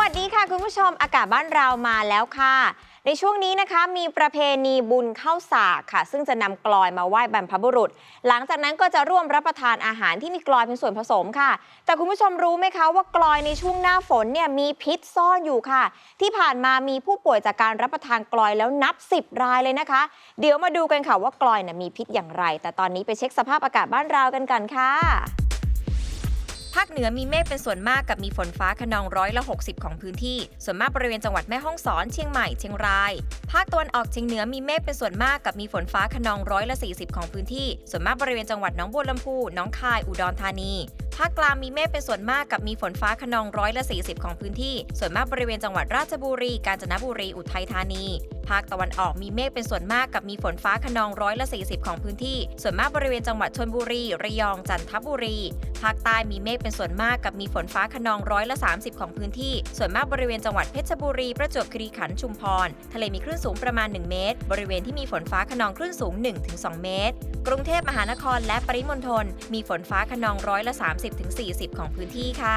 วัสดีค่ะ คุณผู้ชมอากาศบ้านเรามาแล้วค่ะ ในช่วงนี้นะคะมีประเพณีบุญเข้าสากค่ะ ซึ่งจะนำกลอยมาไหว้บรรพบุรุษ หลังจากนั้นก็จะร่วมรับประทานอาหารที่มีกลอยเป็นส่วนผสมค่ะ แต่คุณผู้ชมรู้ไหมคะว่ากลอยในช่วงหน้าฝนเนี่ยมีพิษซ่อนอยู่ค่ะ ที่ผ่านมามีผู้ป่วยจากการรับประทานกลอยแล้วนับ 10 รายเลยนะคะ เดี๋ยวมาดูกันค่ะว่ากลอยนะมีพิษอย่างไร แต่ตอนนี้ไปเช็คสภาพอากาศบ้านเรากันกันค่ะ ภาคเหนือมีเมฆเป็นส่วนมากกับมีฝนฟ้าขนองร้อยละ 60 ของพื้นที่ ส่วนมากบริเวณจังหวัดแม่ฮ่องสอน เชียงใหม่ เชียงราย ภาคตะวันออกเฉียงเหนือมีเมฆเป็นส่วนมากกับมีฝนฟ้าขนองร้อยละ 40 ของพื้นที่ ส่วนมากบริเวณจังหวัดหนองบัวลำพูหนองคาย อุดรธานี ภาคกลางมีเมฆเป็นส่วนมากกับมีฝนฟ้าขนองร้อยละ 40 ของพื้นที่ ส่วนมากบริเวณจังหวัดราชบุรี กาญจนบุรี อุทัยธานี ภาคตะวันออกมีเมฆเป็นส่วนมากกับมีฝนฟ้าขนองร้อยละ 40 ของพื้นที่ ส่วนมากบริเวณจังหวัดชลบุรี ระยองจันทบุรี ภาคใต้มีเมฆเป็นส่วนมากกับมีฝนฟ้าขนองร้อยละ 30 ของพื้นที่ ส่วนมากบริเวณจังหวัดเพชรบุรี ประจวบคีรีขันธ์ชุมพร ทะเลมีคลื่นสูงประมาณ 1 เมตร บริเวณที่มีฝนฟ้าขนองคลื่นสูง 1-2 เมตร กรุงเทพมหานครและปริมณฑลมีฝนฟ้าขนองร้อยละ 30-40 ของพื้นที่ค่ะ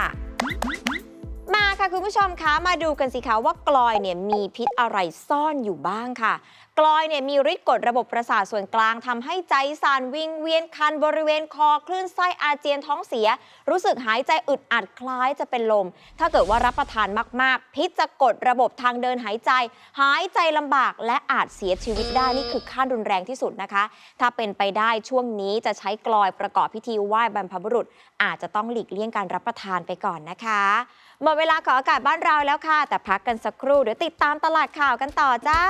มา ค่ะคุณผู้ชมคะมาดูกันสิคะว่ากลอยเนี่ยมีพิษอะไรซ่อนอยู่บ้างค่ะ กลอยเนี่ยมีฤทธิ์กดระบบประสาทส่วนกลางทำให้ใจสั่นวิงเวียนคันบริเวณคอคลื่นไส้อาเจียนท้องเสีย รู้สึกหายใจอึดอัดคล้ายจะเป็นลม ถ้าเกิดว่ารับประทานมากๆ พิษจะกดระบบทางเดินหายใจ หายใจลำบากและอาจเสียชีวิตได้นี่คือขั้นรุนแรงที่สุดนะคะ ถ้าเป็นไปได้ช่วงนี้จะใช้กลอยประกอบพิธีไหว้บรรพบุรุษ อาจจะต้องหลีกเลี่ยงการรับประทานไปก่อนนะคะหมดเวลาของอากาศบ้านเราแล้วค่ะ แต่พักกันสักครู่เดี๋ยวติดตามตลาดข่าวกันต่อจ้า